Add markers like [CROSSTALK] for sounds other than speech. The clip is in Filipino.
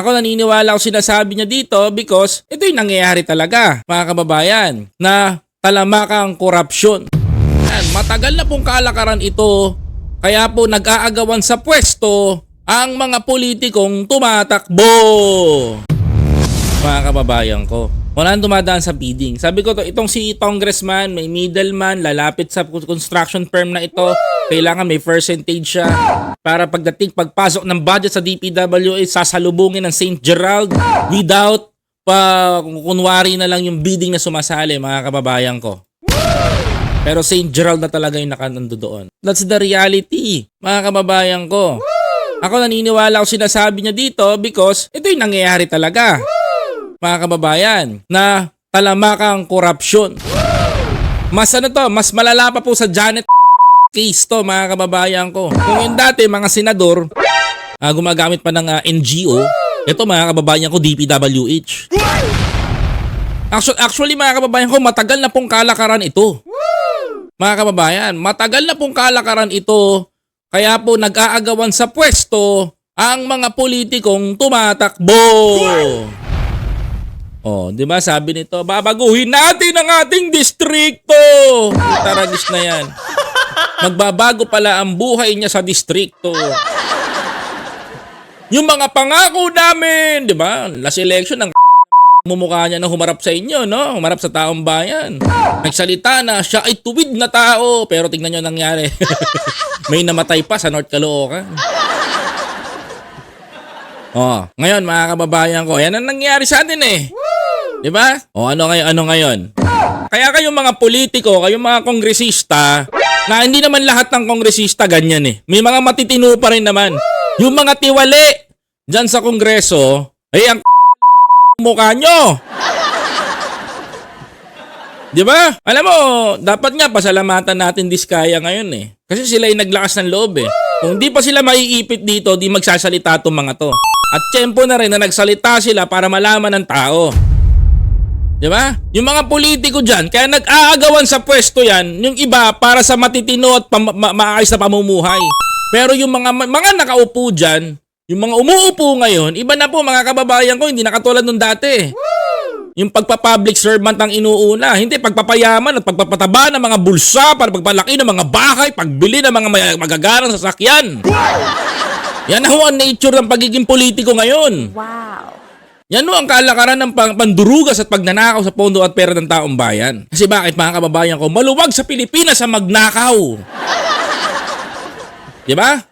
Ako naniniwala ako sinasabi niya dito because ito yung nangyayari talaga, mga kababayan, na talamakang korupsyon. Yan, matagal na pong kalakaran ito, kaya po nag-aagawan sa pwesto ang mga politikong tumatakbo. Mga kababayan ko. Wala nang dumadaan sa bidding. Sabi ko to, itong si congressman, may middleman, lalapit sa construction firm na ito. Kailangan may percentage siya. Para pagdating, pagpasok ng budget sa DPWA, sasalubungin ng St. Gerald without pa kunwari na lang yung bidding na sumasali, mga kababayan ko. Pero St. Gerald na talaga yung nakanando doon. That's the reality, mga kababayan ko. Ako naniniwala ako sinasabi niya dito because ito yung nangyayari talaga mga kababayan, na talamakang korupsyon. Mas ano to, mas malala pa po sa Janet case to mga kababayan ko. Kung yung dati mga senador, ah, gumagamit pa ng ah, NGO, ito mga kababayan ko DPWH. Actually, actually mga kababayan ko, matagal na pong kalakaran ito. Mga kababayan, matagal na pong kalakaran ito, kaya po nag-aagawan sa pwesto ang mga politikong tumatakbo. Oh, 'di ba sabi nito, babaguhin natin ang ating distrikto. Taragis na 'yan. Magbabago pala ang buhay niya sa distrikto. Yung mga pangako namin, 'di ba? Last election ang mumukha niya na humarap sa inyo, no? Humarap sa taong bayan. Nagsalita na siya ay tuwid na tao, pero tingnan niyo ang nangyari. [LAUGHS] May namatay pa sa North Caloocan. Oh, ngayon mga kababayan ko, yan ang nangyari sa atin eh. 'Di ba? O ano ngayon, ano ngayon? Kaya kayong mga politiko, kayong mga kongresista, na hindi naman lahat ng kongresista ganyan eh. May mga matitino pa rin naman. Yung mga tiwali diyan sa kongreso, ay ang [LAUGHS] mukha nyo. 'Di ba? Alam mo, dapat nga pasalamatan natin Diskaya ngayon eh. Kasi sila ay naglakas ng loob eh. Kung di pa sila maiipit dito, di magsasalita tong mga to. At tiyempo na rin na nagsalita sila para malaman ng tao. Di ba? Yung mga politiko dyan, kaya nag-aagawan sa pwesto yan, yung iba para sa matitino at pam- ma- maayos na pamumuhay. Pero yung mga mga nakaupo dyan, yung mga umuupo ngayon, iba na po mga kababayan ko, hindi na katulad nung dati. Yung pagpa-public servant ang inuuna, hindi pagpapayaman at pagpapataba ng mga bulsa para pagpalaki ng mga bahay, pagbili ng mga magagarang sasakyan. Yan ho ang nature ng pagiging politiko ngayon. Wow. Yan ho ang kalakaran ng pandurugas at pagnanakaw sa pondo at pera ng taong bayan. Kasi bakit mga kababayan ko, maluwag sa Pilipinas ang magnakaw. Di ba?